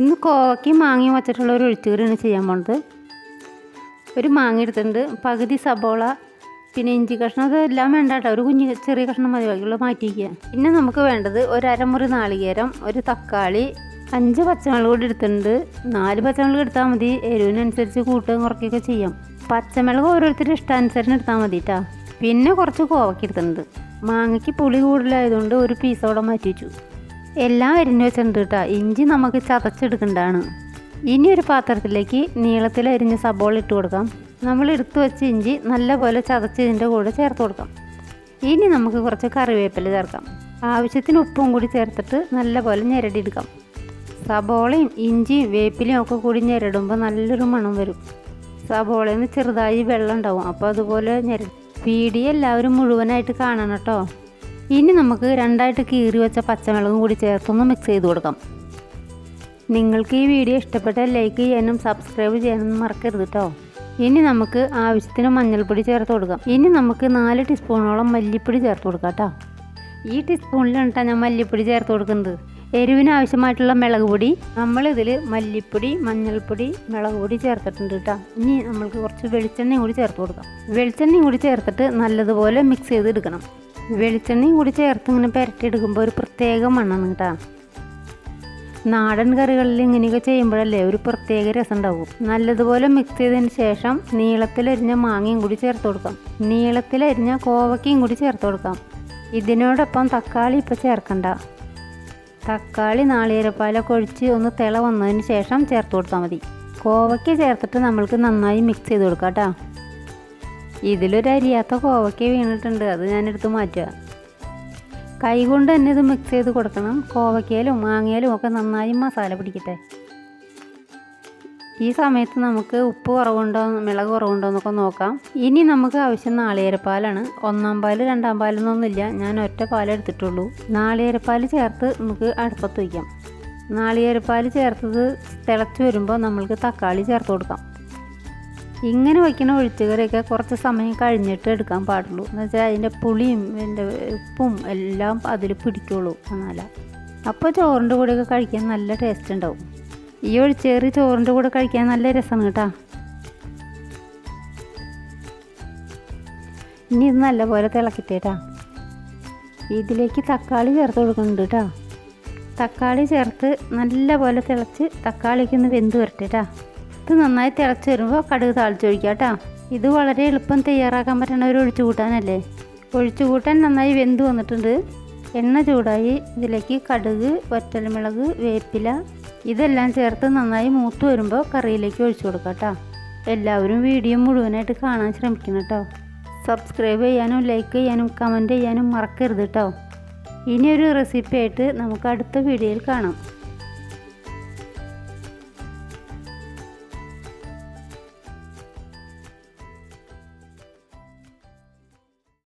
ഇന്ന് കോവയ്ക്കും മാങ്ങയും വച്ചിട്ടുള്ള ഒരു ഒഴിച്ചുകറിയാണ് ചെയ്യാൻ പോണത്. ഒരു മാങ്ങ എടുത്തിട്ടുണ്ട്. പകുതി സബോള പിന്നെ ഇഞ്ചി കഷ്ണം അതെല്ലാം വേണ്ട കേട്ടോ. ഒരു കുഞ്ഞ് ചെറിയ കഷ്ണം മതി. ബാക്കിയുള്ള മാറ്റിക്കുക പിന്നെ നമുക്ക് വേണ്ടത് ഒരു അരമുറി നാളികേരം ഒരു തക്കാളി അഞ്ച് പച്ചമുളക് കൂടി എടുത്തിട്ടുണ്ട്. നാല് പച്ചമുളക് എടുത്താൽ മതി. എരിവിനനുസരിച്ച് കൂട്ടുകയും കുറയ്ക്കുകയൊക്കെ ചെയ്യാം. പച്ചമുളക് ഓരോരുത്തരുടെ ഇഷ്ടാനുസരണം എടുത്താൽ മതി കേട്ടോ. പിന്നെ കുറച്ച് കോവയ്ക്ക് എടുത്തിട്ടുണ്ട്. മാങ്ങയ്ക്ക് പുളി കൂടുതലായതുകൊണ്ട് ഒരു പീസോടെ മാറ്റി വെച്ചു. എല്ലാം അരിഞ്ഞു വെച്ചിട്ടുണ്ട് കേട്ടോ. ഇഞ്ചി നമുക്ക് ചതച്ചെടുക്കേണ്ടതാണ്. ഇനി ഒരു പാത്രത്തിലേക്ക് നീളത്തിൽ അരിഞ്ഞ സബോള ഇട്ട് കൊടുക്കാം. നമ്മൾ എടുത്തു വെച്ച ഇഞ്ചി നല്ലപോലെ ചതച്ച് ഇതിന്റെ കൂടെ ചേർത്ത് കൊടുക്കാം. ഇനി നമുക്ക് കുറച്ച് കറിവേപ്പില ചേർക്കാം. ആവശ്യത്തിന് ഉപ്പും കൂടി ചേർത്തിട്ട് നല്ലപോലെ ഞെരടിയെടുക്കാം. സബോളയും ഇഞ്ചിയും വേപ്പിലയും ഒക്കെ കൂടി ഞെരടുമ്പോൾ നല്ലൊരു മണം വരും. സബോളയിൽ നിന്ന് ചെറുതായി വെള്ളം ഉണ്ടാവും. അപ്പോൾ അതുപോലെ ഞെരടി. വീഡിയോ എല്ലാവരും മുഴുവനായിട്ട് കാണണം കേട്ടോ. ഇനി നമുക്ക് രണ്ടായിട്ട് കീറി വെച്ച പച്ചമുളകും കൂടി ചേർത്തൊന്ന് മിക്സ് ചെയ്ത് കൊടുക്കാം. നിങ്ങൾക്ക് ഈ വീഡിയോ ഇഷ്ടപ്പെട്ടാൽ ലൈക്ക് ചെയ്യാനും സബ്സ്ക്രൈബ് ചെയ്യാനും മറക്കരുത് കേട്ടോ ഇനി നമുക്ക് ആവശ്യത്തിന് മഞ്ഞൾപ്പൊടി ചേർത്ത് കൊടുക്കാം. ഇനി നമുക്ക് നാല് ടീസ്പൂണോളം മല്ലിപ്പൊടി ചേർത്ത് കൊടുക്കാം കേട്ടോ ഈ ടീസ്പൂണിലാണ് കേട്ടോ ഞാൻ മല്ലിപ്പൊടി ചേർത്ത് കൊടുക്കുന്നത്. എരിവിന് ആവശ്യമായിട്ടുള്ള മുളക് പൊടി. നമ്മളിതിൽ മല്ലിപ്പൊടി മഞ്ഞൾപ്പൊടി മുളക് പൊടി ചേർത്തിട്ടുണ്ട് കേട്ടോ ഇനി നമ്മൾക്ക് കുറച്ച് വെളിച്ചെണ്ണയും കൂടി ചേർത്ത് കൊടുക്കാം. വെളിച്ചെണ്ണയും കൂടി ചേർത്തിട്ട് നല്ലതുപോലെ മിക്സ് ചെയ്തെടുക്കണം വെളിച്ചെണ്ണയും കൂടി ചേർത്ത് ഇങ്ങനെ പുരട്ടിയെടുക്കുമ്പോൾ ഒരു പ്രത്യേക മണ്ണാണ് കേട്ടോ നാടൻ കറികളിൽ ഇങ്ങനെയൊക്കെ ചെയ്യുമ്പോഴല്ലേ ഒരു പ്രത്യേക രസം ഉണ്ടാവും നല്ലതുപോലെ മിക്സ് ചെയ്തതിന് ശേഷം നീളത്തിലരിഞ്ഞ മാങ്ങയും കൂടി ചേർത്ത് കൊടുക്കാം. നീളത്തിലരിഞ്ഞ കോവയ്ക്കയും കൂടി ചേർത്ത് കൊടുക്കാം. ഇതിനോടൊപ്പം തക്കാളി ഇപ്പോൾ ചേർക്കണ്ട. തക്കാളി നാളികേരപ്പാലൊക്കെ ഒഴിച്ച് ഒന്ന് തിള വന്നതിന് ശേഷം ചേർത്ത് കൊടുത്താൽ മതി. കോവയ്ക്ക് ചേർത്തിട്ട് നമ്മൾക്ക് നന്നായി മിക്സ് ചെയ്ത് കൊടുക്കാം കേട്ടോ ഇതിലൊരു അരിയാത്ത കോവയ്ക്ക വീണിട്ടുണ്ട്. അത് ഞാനെടുത്ത് മാറ്റുക. കൈ കൊണ്ട് തന്നെ ഇത് മിക്സ് ചെയ്ത് കൊടുക്കണം. കോവയ്ക്കയിലും മാങ്ങയിലും ഒക്കെ നന്നായി മസാല പിടിക്കട്ടെ. ഈ സമയത്ത് നമുക്ക് ഉപ്പ് കുറവുണ്ടോ മിളക് കുറവുണ്ടോ എന്നൊക്കെ നോക്കാം. ഇനി നമുക്ക് ആവശ്യം നാളികേരപ്പാലാണ്. ഒന്നാം പാൽ രണ്ടാം പാലൊന്നൊന്നുമില്ല ഞാൻ ഒറ്റ പാൽ എടുത്തിട്ടുള്ളൂ. നാളികേരപ്പാൽ ചേർത്ത് നമുക്ക് അടുപ്പത്ത് വയ്ക്കാം. നാളികേരപ്പാൽ ചേർത്തത് തിളച്ച് വരുമ്പോൾ നമ്മൾക്ക് തക്കാളി ചേർത്ത് കൊടുക്കാം. ഇങ്ങനെ വയ്ക്കുന്ന ഒഴിച്ചുകറിയൊക്കെ കുറച്ച് സമയം കഴിഞ്ഞിട്ട് എടുക്കാൻ പാടുള്ളൂ. എന്ന് വെച്ചാൽ അതിന്റെ പുളിയും എന്റെ ഉപ്പും എല്ലാം അതിൽ പിടിക്കുള്ളൂ എന്നാല. അപ്പോൾ ചോറിന്റെ കൂടെയൊക്കെ കഴിക്കാൻ നല്ല ടേസ്റ്റ് ഉണ്ടാവും. ഈ ഒഴിച്ചുകറി ചോറിന്റെ കൂടെ കഴിക്കാൻ നല്ല രസമാണ് കേട്ടോ. ഇനി ഇത് നല്ലപോലെ തിളക്കിട്ടേട്ടാ. ഇതിലേക്ക് തക്കാളി ചേർത്ത് കൊടുക്കുന്നുണ്ട് കേട്ടോ. തക്കാളി ചേർത്ത് നല്ലപോലെ തിളച്ച് തക്കാളിക്ക് ഒന്ന് വെന്ത് വരട്ടെ ഇത് നന്നായി തിളച്ച് വരുമ്പോൾ കടുക് താളിച്ചൊഴിക്കുക കേട്ടോ. ഇത് വളരെ എളുപ്പം തയ്യാറാക്കാൻ പറ്റുന്ന ഒരു ഒഴിച്ചു കൂട്ടാനല്ലേ? ഒഴിച്ചു കൂട്ടാൻ നന്നായി വെന്ത് വന്നിട്ടുണ്ട്. എണ്ണ ചൂടായി ഇതിലേക്ക് കടുക് വറ്റൽമുളക് വേപ്പില ഇതെല്ലാം ചേർത്ത് നന്നായി മൂത്ത് വരുമ്പോൾ കറിയിലേക്ക് ഒഴിച്ചു കൊടുക്കാം കേട്ടോ. എല്ലാവരും വീഡിയോ മുഴുവനായിട്ട് കാണാൻ ശ്രമിക്കണം കേട്ടോ. സബ്സ്ക്രൈബ് ചെയ്യാനും ലൈക്ക് ചെയ്യാനും കമന്റ് ചെയ്യാനും മറക്കരുത് കേട്ടോ. ഇനിയൊരു റെസിപ്പി ആയിട്ട് നമുക്ക് അടുത്ത വീഡിയോയിൽ കാണാം.